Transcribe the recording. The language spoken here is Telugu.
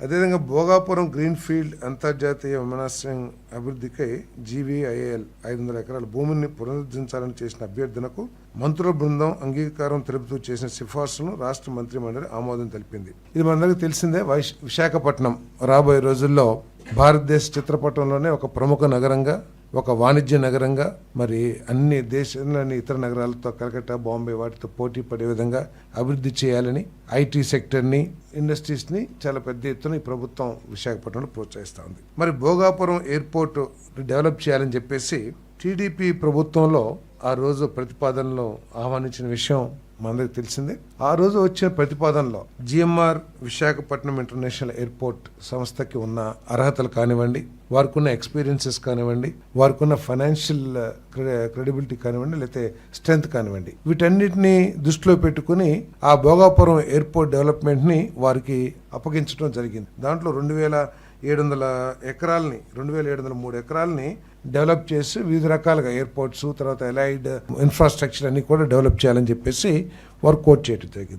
అదేవిధంగా భోగాపురం గ్రీన్ఫీల్డ్ అంతర్జాతీయ విమానాశ్రయం అభివృద్ధికై జీవీఐఎల్ ఐదు వందల ఎకరాల భూమిని పునరుద్ధరించాలని చేసిన అభ్యర్థనకు మంత్రుల బృందం అంగీకారం తెలుపుతూ చేసిన సిఫార్సులను రాష్ట్ర మంత్రి మండలి ఆమోదం తెలిపింది. ఇది మనందరికీ తెలిసిందే వైశ్- విశాఖపట్నం రాబోయే రోజుల్లో భారతదేశ చిత్రపటంలోనే ఒక ప్రముఖ నగరంగా ఒక వాణిజ్య నగరంగా మరి అన్ని దేశంలోని ఇతర నగరాలతో కలకట్టా బాంబే వాటితో పోటీ పడే విధంగా అభివృద్ధి చేయాలని ఐటీ సెక్టర్ని ఇండస్ట్రీస్ని చాలా పెద్ద ఎత్తున ఈ ప్రభుత్వం విశాఖపట్నంలో ప్రోత్సహిస్తూ ఉంది. మరి భోగాపురం ఎయిర్పోర్ట్ డెవలప్ చేయాలని చెప్పేసి టీడీపీ ప్రభుత్వంలో ఆ రోజు ప్రతిపాదనలో ఆహ్వానించిన విషయం మనందరికి తెలిసిందే. ఆ రోజు వచ్చిన ప్రతిపాదనలో జిఎంఆర్ విశాఖపట్నం ఇంటర్నేషనల్ ఎయిర్పోర్ట్ సంస్థకి ఉన్న అర్హతలు కానివ్వండి వారికి ఉన్న ఎక్స్పీరియన్సెస్ కానివ్వండి వారికి ఉన్న ఫైనాన్షియల్ క్రెడిబిలిటీ కానివ్వండి లేకపోతే స్ట్రెంగ్త్ కానివ్వండి వీటన్నిటిని దృష్టిలో పెట్టుకుని ఆ భోగాపురం ఎయిర్పోర్ట్ డెవలప్మెంట్ని వారికి అప్పగించడం జరిగింది. దాంట్లో రెండు వేల ఏడు వందల ఎకరాలని రెండు వేల ఏడు వందల మూడు ఎకరాలని డెవలప్ చేసి వివిధ రకాలుగా ఎయిర్పోర్ట్స్ తర్వాత ఎలైడ్ ఇన్ఫ్రాస్ట్రక్చర్ అన్ని కూడా డెవలప్ చేయాలని చెప్పేసి వర్కౌట్ చేయటం చేయడం జరిగింది.